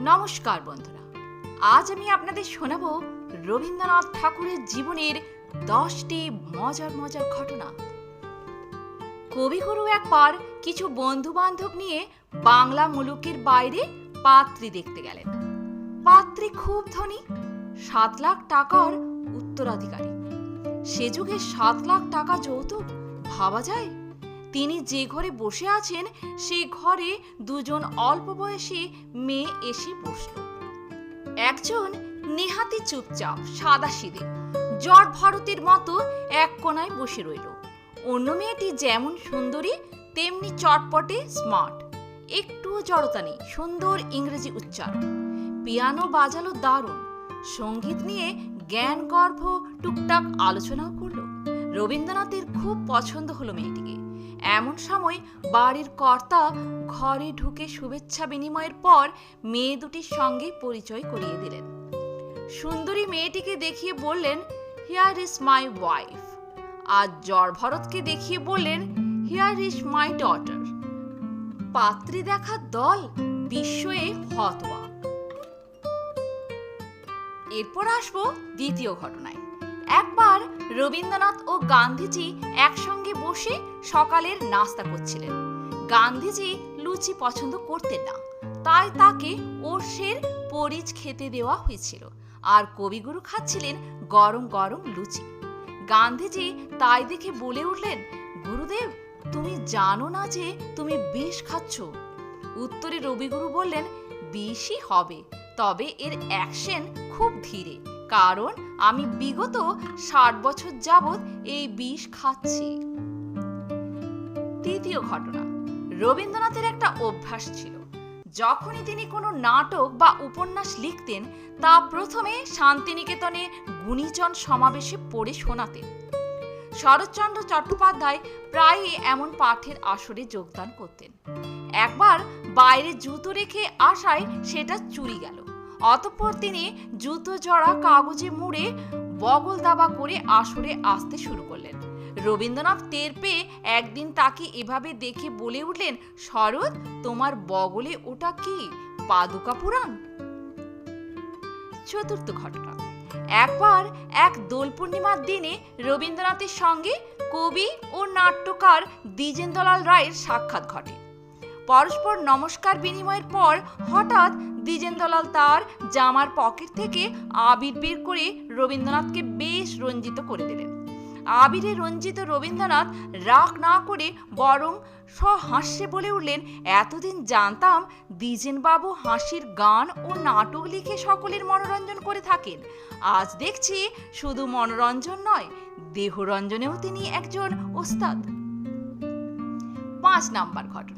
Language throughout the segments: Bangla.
নমস্কার বন্ধুরা। আজ আমি আপনাদের শোনাব রবীন্দ্রনাথ ঠাকুরের জীবনের দশটি মজার মজার ঘটনা। কবিগুরু একবার কিছু বন্ধু বান্ধব নিয়ে বাংলা মুলুকের বাইরে পাত্রী দেখতে গেলেন। পাত্রী খুব ধনী, সাত লাখ টাকার উত্তরাধিকারী। সে যুগে সাত লাখ টাকা যৌতুক ভাবা যায়? তিনি যে ঘরে বসে আছেন সেই ঘরে দুজন অল্প বয়সী মেয়ে এসে বসল। একজন নেহাতি চুপচাপ সাদা সিদে জট ভারতীর মতো এক কোনায় বসে রইল। অন্য মেয়েটি যেমন সুন্দরী, তেমনি চটপটে স্মার্ট। একটুও জড়তা নেই, সুন্দর ইংরেজি উচ্চারণ। পিয়ানো বাজালো দারুণ। সংগীত নিয়ে জ্ঞান গর্ভ টুকটাক আলোচনাও করল। রবীন্দ্রনাথের খুব পছন্দ হলো মেয়েটিকে। এমন সময় বাড়ির কর্তা ঘরে ঢুকে শুভেচ্ছা বিনিময়ের পর মেয়ে দুটির সঙ্গে পরিচয় করিয়ে দিলেন। সুন্দরী মেয়েটিকে দেখিয়ে বললেন হিয়ার ইজ মাই ওয়াইফ আর জর ভরতকে দেখিয়ে বললেন হিয়ার ইজ মাই ডটার পাত্রী দেখার দল বিস্ময়ে হতবা এরপর আসব দ্বিতীয় ঘটনায়। একবার রবীন্দ্রনাথ ও গান্ধীজি একসঙ্গে বসে সকালের নাস্তা করছিলেন। গান্ধীজি লুচি পছন্দ করতেন না, তাই তাকে ওরসের পরিচ খেতে দেওয়া হয়েছিল আর কবিগুরু খাচ্ছিলেন গরম গরম লুচি। গান্ধীজি তাই দেখে বলে উঠলেন, গুরুদেব, তুমি জানো না যে তুমি বিষ খাচ্ছ? উত্তরে রবিগুরু বললেন, বিষই হবে, তবে এর অ্যাকশন খুব ধীরে, কারণ আমি বিগত ষাট বছর যাবৎ এই বিষ খাচ্ছি। তৃতীয় ঘটনা, রবীন্দ্রনাথের একটা অভ্যাস ছিল। যখনই তিনি কোনো নাটক বা উপন্যাস লিখতেন, তা প্রথমে শান্তিনিকেতনে গুণীজন সমাবেশে পড়ে শোনাতেন। শরৎচন্দ্র চট্টোপাধ্যায় প্রায়ই এমন পাঠের আসরে যোগদান করতেন। একবার বাইরে জুতো রেখে আসায় সেটা চুরি গেল। অতঃপর তিনি জুতো জড়া কাগজে মুড়ে বগল দাবা করে আসরে আসতে শুরু করলেন। রবীন্দ্রনাথ টের পেয়ে একদিন তাকে এভাবে দেখে বলে উঠলেন, শরৎ, তোমার বগলে ওটা কি? পাদুকা পুরাণ? চতুর্থ ঘটনা। একবার এক দোল পূর্ণিমার দিনে রবীন্দ্রনাথের সঙ্গে কবি ও নাট্যকার দ্বিজেন্দ্রলাল রায়ের সাক্ষাৎ ঘটে। পরস্পর নমস্কার বিনিময়ের পর হঠাৎ দ্বিজেন্দ্রলাল তার জামার পকেট থেকে আবির বের করে রবীন্দ্রনাথকে বেশ রঞ্জিত করে দিলেন। আবিরে রঞ্জিত রবীন্দ্রনাথ রাগ না করে বরং সহাস্যে বলে উঠলেন, এতদিন জানতাম দ্বিজেনবাবু হাসির গান ও নাটক লিখে সকলের মনোরঞ্জন করে থাকেন। আজ দেখছি শুধু মনোরঞ্জন নয়, দেহরঞ্জনেও তিনি একজন ওস্তাদ। পাঁচ নাম্বার ঘটনা।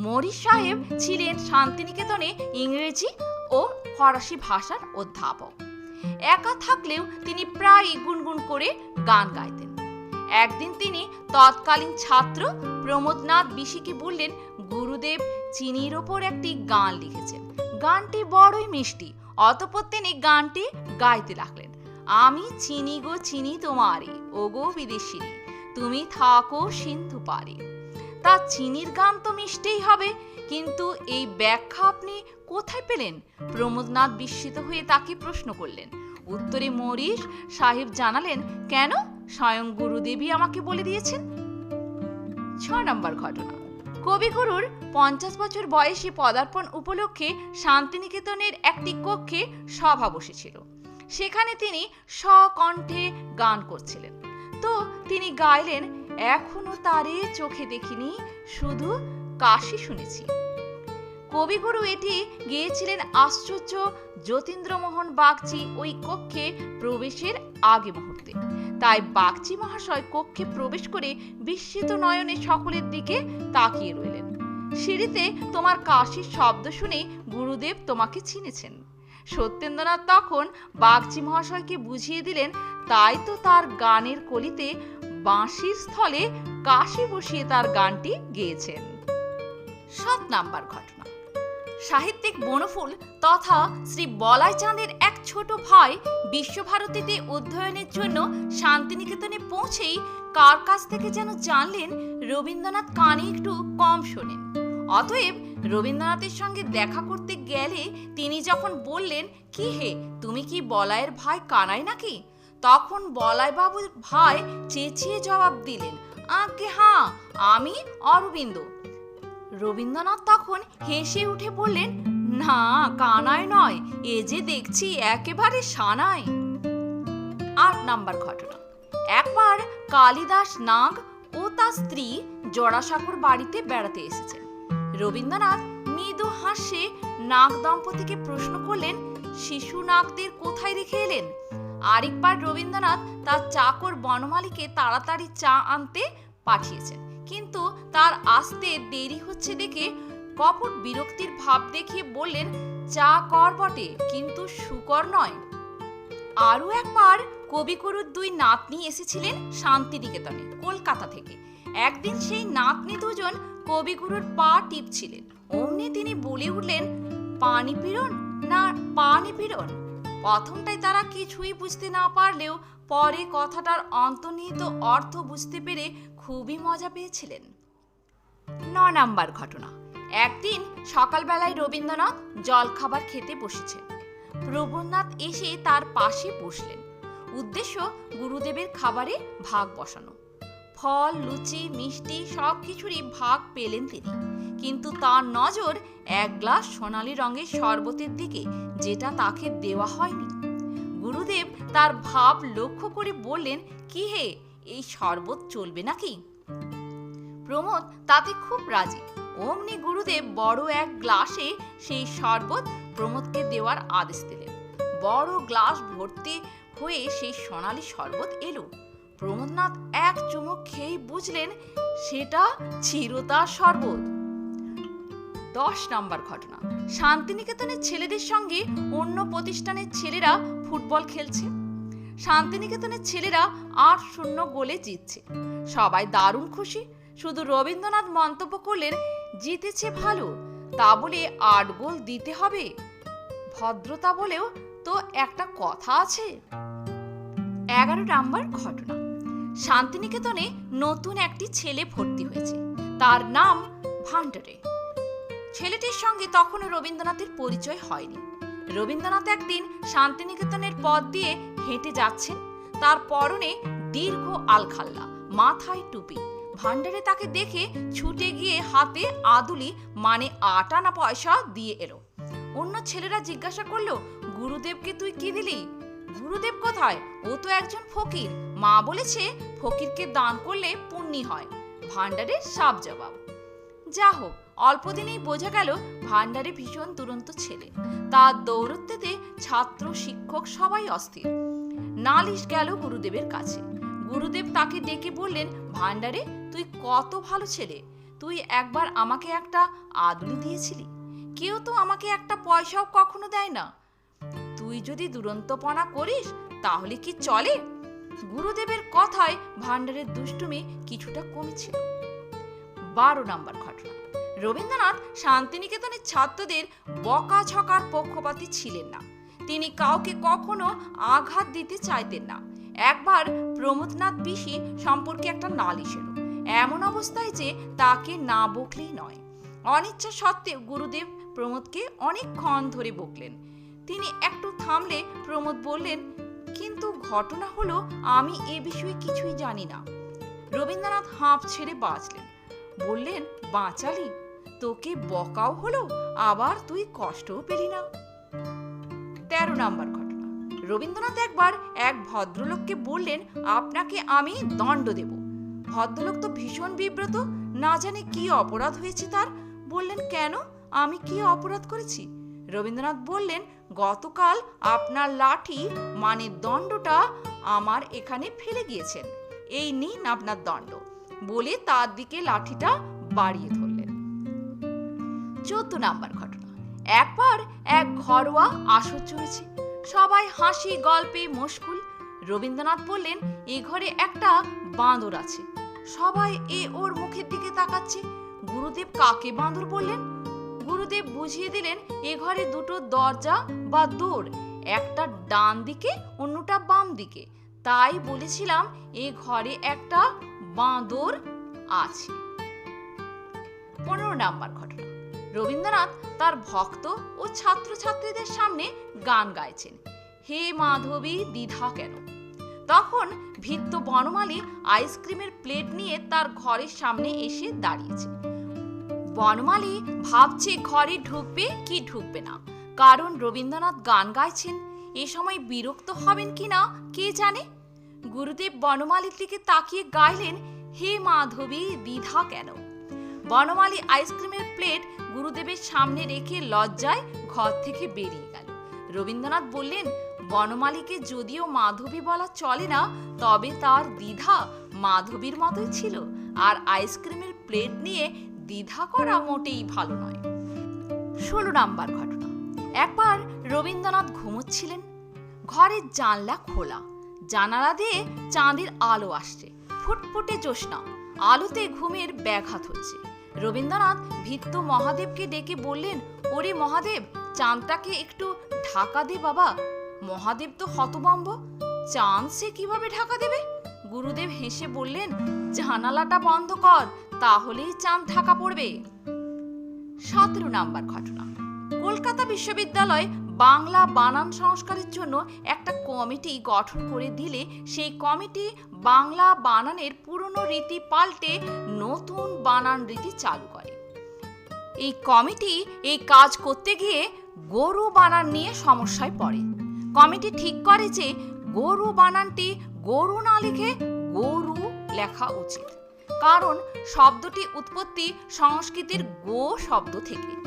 মরিস সাহেব ছিলেন শান্তিনিকেতনে ইংরেজি ও ফরাসি ভাষার অধ্যাপক। একা থাকলেও তিনি প্রায়ই গুনগুন করে গান গাইতেন। একদিন তিনি তৎকালীন ছাত্র প্রমোদনাথ বিশিকে বললেন, গুরুদেব, চিনির ওপর একটি গান লিখেছেন। গানটি বড়ই মিষ্টি। অতপর তিনি গানটি গাইতে লাগলেন। আমি চিনি গো, চিনি তোমারে ও গো বিদেশিনী, তুমি থাকো সিন্ধু পারে তা চিনির গান তো মিষ্টিই হবে। কিন্তু এই ব্যাখ্যা আপনি কোথায় পেলেন? প্রমোদনাথ বিস্মিত হয়ে তাকে প্রশ্ন করলেন। উত্তরে মরিস সাহেব জানালেন, কেন? স্বয়ং গুরুদেবী আমাকে বলে দিয়েছেন। ছ নম্বর ঘটনা। কবিগুরুর পঞ্চাশ বছর বয়সী পদার্পণ উপলক্ষে শান্তিনিকেতনের একটি কক্ষে সভা বসেছিল। সেখানে তিনি স্বকণ্ঠে গান করছিলেন। তো তিনি গাইলেন এখনও তারে চোখে দেখিনি, শুধু কাশি শুনেছি। কবিগুরু এটি গিয়েছিলেন আশ্চর্য যতীন্দ্রমোহন বাগচি ওই কক্ষে প্রবেশের আগে মুহূর্তে। তাই বাগচি মহাশয় কক্ষে প্রবেশ করে বিস্মিত নয়নে সকলের দিকে তাকিয়ে রইলেন। সিঁড়িতে তোমার কাশির শব্দ শুনে গুরুদেব তোমাকে চিনেছেন। সত্যেন্দ্রনাথ তখন বাগচি মহাশয়কে বুঝিয়ে দিলেন, তাই তো তার গানের কলিতে বাঁশির স্থলে কাশি বসিয়ে তার গানটি গেয়েছেন। সাত নাম্বার ঘটনা। সাহিত্যিক বনফুল তথা শ্রী বলাই চাঁদের এক ছোট ভাই বিশ্বভারতীতে অধ্যয়নের জন্য শান্তিনিকেতনে পৌঁছেই কার কাছ থেকে যেন জানলেন, রবীন্দ্রনাথ কানে একটু কম শোনেন। অতএব রবীন্দ্রনাথের সঙ্গে দেখা করতে গেলে তিনি যখন বললেন, কি হে, তুমি কি বলায়ের ভাই কানাই নাকি? তখন বলাই বাবুর ভাই চেঁচিয়ে জবাব দিলেন আজ্ঞে হাঁ, আমি অরবিন্দ। রবীন্দ্রনাথ তখন হেসে উঠে বললেন, না কানায় নয়, এ যে দেখছি একেবারে সানায় আট নাম্বার ঘটনা। একবার কালিদাস নাগ ও তার স্ত্রী জোড়াসাঁকোর বাড়িতে বেড়াতে এসেছেন। রবীন্দ্রনাথ মৃদু হাসে নাগ দম্পতিকে প্রশ্ন করলেন, শিশু নাগদের কোথায় রেখে এলেন? আরেকবার রবীন্দ্রনাথ তার চাকর বনমালীকে তাড়াতাড়ি চা আনতে পাঠিয়েছেন। কিন্তু তার আসতে দেরি হচ্ছে দেখে কপট বিরক্তির ভাব দেখিয়ে বললেন, চা কর বটে, কিন্তু সুকর নয়। আরও একবার কবিগুরুর দুই নাতনি এসেছিলেন শান্তিনিকেতনে, কলকাতা থেকে। একদিন সেই নাতনি দুজন কবিগুরুর পা টিপছিলেন। অমনি তিনি বলে উঠলেন, পানি পীড়ন না, পানি পীড়ন প্রথমটাই তারা কিছুই বুঝতে না পারলেও পরে কথাটার অন্তর্নিহিত অর্থ বুঝতে পেরে খুবই মজা পেয়েছিলেন। ন নাম্বার ঘটনা। একদিন সকালবেলায় রবীন্দ্রনাথ জলখাবার খেতে বসেছেন প্রবণনাথ এসে তার পাশে বসলেন। উদ্দেশ্য গুরুদেবের খাবারে ভাগ বসানো। ফল, লুচি, মিষ্টি সব কিছুরই ভাগ পেলেন তিনি। কিন্তু তার নজর এক গ্লাস সোনালী রঙের শরবতের দিকে, যেটা তাকে দেওয়া হয়নি। গুরুদেব তার ভাব লক্ষ্য করে বললেন, কি হে, এই শরবত চলবে নাকি? প্রমোদ তাতে খুব রাজি। অমনি গুরুদেব বড় এক গ্লাসে সেই শরবত প্রমোদকে দেওয়ার আদেশ দিলেন। বড় গ্লাস ভর্তি হয়ে সেই সোনালি শরবত এলো। প্রমোদনাথ এক চুমুক খেয়েই বুঝলেন সেটা চিরতার শরবত। দশ নম্বর ঘটনা। শান্তিনিকেতনের ছেলেদের সঙ্গে অন্য প্রতিষ্ঠানের ছেলেরা ফুটবল খেলছে। শান্তিনিকেতনের ছেলেরা আট শূন্য গোলে জিতছে। সবাই দারুণ খুশি। শুধু রবীন্দ্রনাথ মন্তব্য করলেন, জিতেছে ভালো। তা বলে আট গোল দিতে হবে। ভদ্রতা বলেও তো একটা কথা আছে। এগারো নাম্বার ঘটনা। শান্তিনিকেতনে নতুন একটি ছেলে ভর্তি হয়েছে। তার নাম ভান্ডারে ছেলেটির সঙ্গে তখনও রবীন্দ্রনাথের পরিচয় হয়নি। রবীন্দ্রনাথ একদিন শান্তিনিকেতনের পথ দিয়ে হেঁটে যাচ্ছেন। তার পরনে দীর্ঘ আলখাল্লা, মাথায় টুপি। ভান্ডারে তাকে দেখে ছুটে গিয়ে হাতে আদুলি মানে আটা না পয়সা দিয়ে এলো। অন্য ছেলেরা জিজ্ঞাসা করল, গুরুদেবকে তুই কি দিলি? গুরুদেব কোথায়? ও তো একজন ফকির। মা বলেছে, ফকিরকে দান করলে পুণ্যি হয়। ভান্ডারের সাপ জবাব। যা হোক অল্প দিনেই বোঝা গেল ভান্ডারে ভীষণ দুরন্ত ছেলে। তার দৌরত্বেতে ছাত্র, শিক্ষক সবাই অস্থির। নালিশ গেল গুরুদেবের কাছে। গুরুদেব তাকে ডেকে বললেন ভান্ডারে তুই কত ভালো ছেলে। তুই একবার আমাকে একটা আদুলি দিয়েছিলি। কেউ তো আমাকে একটা পয়সাও কখনো দেয় না। তুই যদি দুরন্তপনা করিস, তাহলে কি চলে? গুরুদেবের কথায় ভান্ডারের দুষ্টুমি কিছুটা কমেছিল। বারো নম্বর ঘটনা। রবীন্দ্রনাথ শান্তিনিকেতনের ছাত্রদের বকা ছকার পক্ষপাতী ছিলেন না। তিনি কাউকে কখনো আঘাত দিতে চাইতেন না। একবার প্রমোদনাথ পিসি সম্পর্কে একটা নালিশ এলো। এমন অবস্থায় যে তাকে না বকলেই নয়। অনিচ্ছা সত্ত্বেও গুরুদেব প্রমোদকে অনেকক্ষণ ধরে বকলেন। তিনি একটু থামলে প্রমোদ বললেন কিন্তু ঘটনা হলো, আমি এ বিষয়ে কিছুই জানি না। রবীন্দ্রনাথ হাঁপ ছেড়ে বাঁচলেন। বললেন, বাঁচালি? তোকে বকাও হলো, আবার তুই কষ্টও পেলি না। তেরো নাম্বার ঘটনা। রবীন্দ্রনাথ একবার এক ভদ্রলোককে বললেন, আপনাকে আমি দণ্ড দেব। ভদ্রলোক তো ভীষণ বিব্রত, না জানে কি অপরাধ হয়েছে তার। বললেন, কেন? আমি কি অপরাধ করেছি? রবীন্দ্রনাথ বললেন, গতকাল আপনার লাঠি মানে দণ্ডটা আমার এখানে ফেলে গিয়েছেন। এই নিন আপনার দণ্ড। বলে তার দিকে লাঠিটা বাড়িয়ে ধরলেন। চোদ্দ নাম্বার ঘটনা। একবার এক ঘরোয়া আসর চলেছে। সবাই হাসি, গল্পে মশগুল। রবীন্দ্রনাথ বললেন, এ ঘরে একটা বাঁদর আছে। সবাই এ ওর মুখের দিকে তাকাচ্ছে। গুরুদেব কাকে বাঁদর বললেন? গুরুদেব বুঝিয়ে দিলেন, এ ঘরে দুটো দরজা বা দোর, একটা ডান দিকে, অন্যটা বাম দিকে। তাই বলেছিলাম, এ ঘরে একটা বাঁদর আছে। পনেরো নাম্বার ঘটনা। রবীন্দ্রনাথ তার ভক্ত ও ছাত্রছাত্রীদের সামনে গান গাইছেন। হে মাধবী, দ্বিধা কেন? তখন ভিত্ত বনমালী আইসক্রিমের প্লেট নিয়ে তার ঘরের সামনে এসে দাঁড়িয়েছে। বনমালী ভাবছে ঘরে ঢুকবে কি ঢুকবে না। কারণ রবীন্দ্রনাথ গান গাইছেন, এ সময় বিরক্ত হবেন কিনা কে জানে? গুরুদেব বনমালীর দিকে তাকিয়ে গাইলেন, হে মাধবী, দ্বিধা কেন? বনমালী আইসক্রিমের প্লেট গুরুদেবের সামনে রেখে লজ্জায় ঘর থেকে বেরিয়ে গেল। রবীন্দ্রনাথ বললেন, বনমালীকে যদিও মাধবী বলা চলে না, তবে তার দ্বিধা মাধবীর মতোই ছিল। আর আইসক্রিমের প্লেট নিয়ে দ্বিধা করা মোটেই ভালো নয়। ষোলো নাম্বার ঘটনা। একবার রবীন্দ্রনাথ ঘুমোচ্ছিলেন। ঘরের জানলা খোলা। জানালা দিয়ে চাঁদের আলো আসছে। ফুটফুটে জ্যোৎস্না। আলোতে ঘুমের ব্যাঘাত হচ্ছে। রবীন্দ্রনাথ ভিত্ত মহাদেবকে ডেকে বললেন, ওরে মহাদেব, চাঁদটাকে একটু ঢাকা দে বাবা। মহাদেব তো হতবম্ব। চাঁদ সে কীভাবে ঢাকা দেবে? গুরুদেব হেসে বললেন, জানালাটা বন্ধ কর, তাহলেই চাঁদ ঢাকা পড়বে। সতেরো নাম্বার ঘটনা। কলকাতা বিশ্ববিদ্যালয় বাংলা বানান সংস্কারের জন্য একটা কমিটি গঠন করে দিলে সেই কমিটি বাংলা বানানের পুরনো রীতি পাল্টে নতুন বানান রীতি চালু করে। এই কমিটি এই কাজ করতে গিয়ে গরু বানান নিয়ে সমস্যায় পড়ে। কমিটি ঠিক করে যে গরু বানানটি গরু না লিখে গরু লেখা উচিত। কারণ শব্দটি উৎপত্তি সংস্কৃতির গো শব্দ থেকে।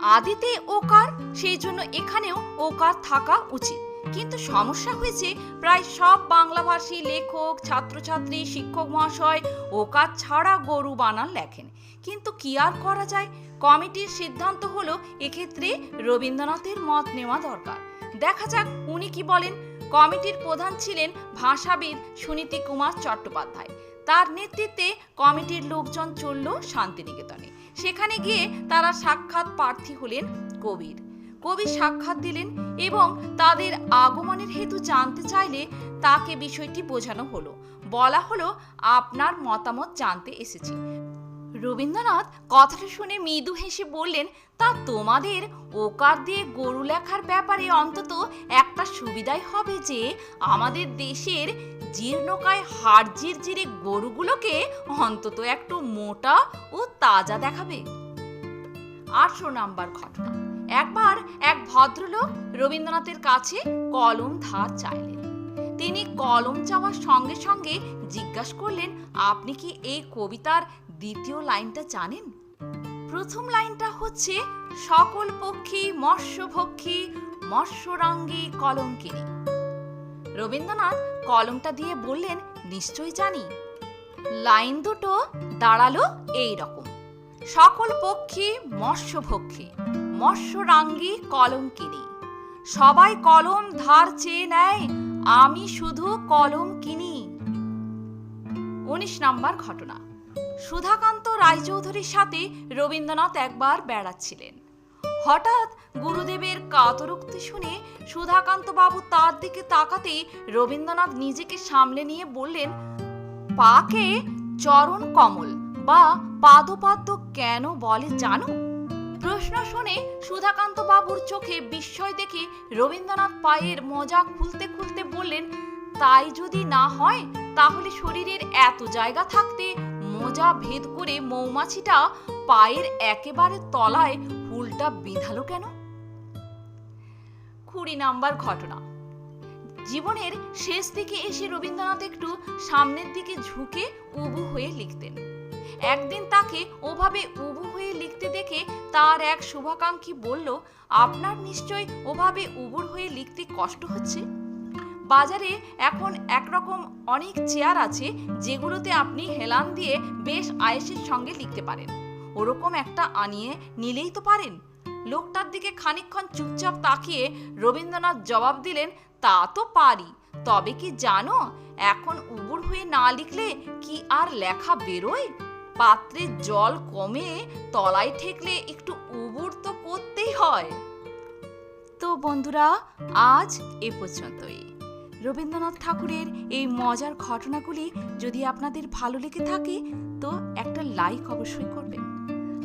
আদিতে ওকার, সেই জন্য এখানেও ওকার থাকা উচিত। কিন্তু সমস্যা হয়েছে, প্রায় সব বাংলাভাষী লেখক, ছাত্রছাত্রী, শিক্ষক মহাশয় ওকার ছাড়া গরু বানান লেখেন। কিন্তু কি আর করা যায়? কমিটির সিদ্ধান্ত হলো, এক্ষেত্রে রবীন্দ্রনাথের মত নেওয়া দরকার। দেখা যাক উনি কি বলেন। কমিটির প্রধান ছিলেন ভাষাবিদ সুনীতি কুমার চট্টোপাধ্যায়। তার নেতৃত্বে কমিটির লোকজন চলল শান্তিনিকেতনে। সেখানে গিয়ে তারা সাক্ষাৎ প্রার্থী হলেন কবির। কবি সাক্ষাৎ দিলেন এবং তাদের আগমনের হেতু জানতে চাইলে তাকে বিষয়টি বোঝানো হলো। বলা হলো, আপনার মতামত জানতে এসেছি। রবীন্দ্রনাথ কথাটা শুনে মৃদু হেসে বললেন, তা তোমাদের ওকার দিয়ে গরু লেখার ব্যাপারে অন্তত একটা সুবিধাই হবে যে, আমাদের দেশের জীর্ণকায় হাড় জিরজিরে গরুগুলোকে অন্তত একটু মোটা ও তাজা দেখাবে। আটশো নাম্বার ঘটনা। একবার এক ভদ্রলোক রবীন্দ্রনাথের কাছে কলম ধার চাইলেন। তিনি কলম চাওয়ার সঙ্গে সঙ্গে জিজ্ঞাসা করলেন, আপনি কি এই কবিতার দ্বিতীয় লাইনটা জানেন? প্রথম লাইনটা হচ্ছে, সকল পক্ষী মৎস্যভক্ষী মৎস্যরাঙ্গী কলঙ্কিনী। রবীন্দ্রনাথ কলমটা দিয়ে বললেন নিশ্চয় জানি। লাইন দুটো দাঁড়াল এই রকম, সকল পক্ষী মৎস্যভক্ষী মৎস্যরাঙ্গী কলঙ্কিনী। সবাই কলম ধার চেয়ে নেয়, আমি শুধু কলম কিনি উনিশ নাম্বার ঘটনা। সুধাকান্ত রায়চৌধুরীর সাথে রবীন্দ্রনাথ একবার বেড়াচ্ছিলেন। হঠাৎ গুরুদেবের কাতরোক্তি শুনে সুধাকান্ত বাবু তার দিকে তাকাতেই রবীন্দ্রনাথ নিজেকে সামলে নিয়ে বললেন, পাকে চরণ কমল বা পাদপাদ্য কেন বলে জানো? প্রশ্ন শুনে সুধাকান্ত বাবুর চোখে বিস্ময় দেখে রবীন্দ্রনাথ পায়ের মজা খুলতে খুলতে বললেন, তাই যদি না হয়, তাহলে শরীরের এত জায়গা থাকতে মোজা ভেদ করে মৌমাছিটা পায়ের একেবারে তলায় ফুলটা বিঁধালো কেন? কুড়ি নাম্বার ঘটনা। জীবনের শেষ দিকে এসে রবীন্দ্রনাথ একটু সামনের দিকে ঝুঁকে উবু হয়ে লিখতেন। একদিন তাকে ওভাবে উবু হয়ে লিখতে দেখে তার এক শুভাকাঙ্ক্ষী বলল, আপনার নিশ্চয় ওভাবে উবুর হয়ে লিখতে কষ্ট হচ্ছে? বাজারে এখন একরকম অনেক চেয়ার আছে যেগুলোতে আপনি হেলান দিয়ে বেশ আয়েসের সঙ্গে লিখতে পারেন। ওরকম একটা আনিয়ে নিলেই তো পারেন। লোকটার দিকে খানিকক্ষণ চুপচাপ তাকিয়ে রবীন্দ্রনাথ জবাব দিলেন, তা তো পারি। তবে কি জানো, এখন উবুর হয়ে না লিখলে কি আর লেখা বেরোয়? পাত্রে জল কমে, তলায় ঠেকলে একটু উবুর তো করতেই হয়। তো বন্ধুরা, আজ এ পর্যন্তই। রবীন্দ্রনাথ ঠাকুরের এই মজার ঘটনাগুলি যদি আপনাদের ভালো লেগে থাকে, তো একটা লাইক অবশ্যই করবেন।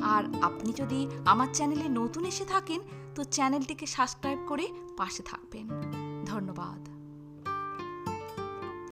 আর আপনি যদি আমার চ্যানেলে নতুন এসে থাকেন, তো চ্যানেলটিকে সাবস্ক্রাইব করে পাশে থাকবেন। ধন্যবাদ।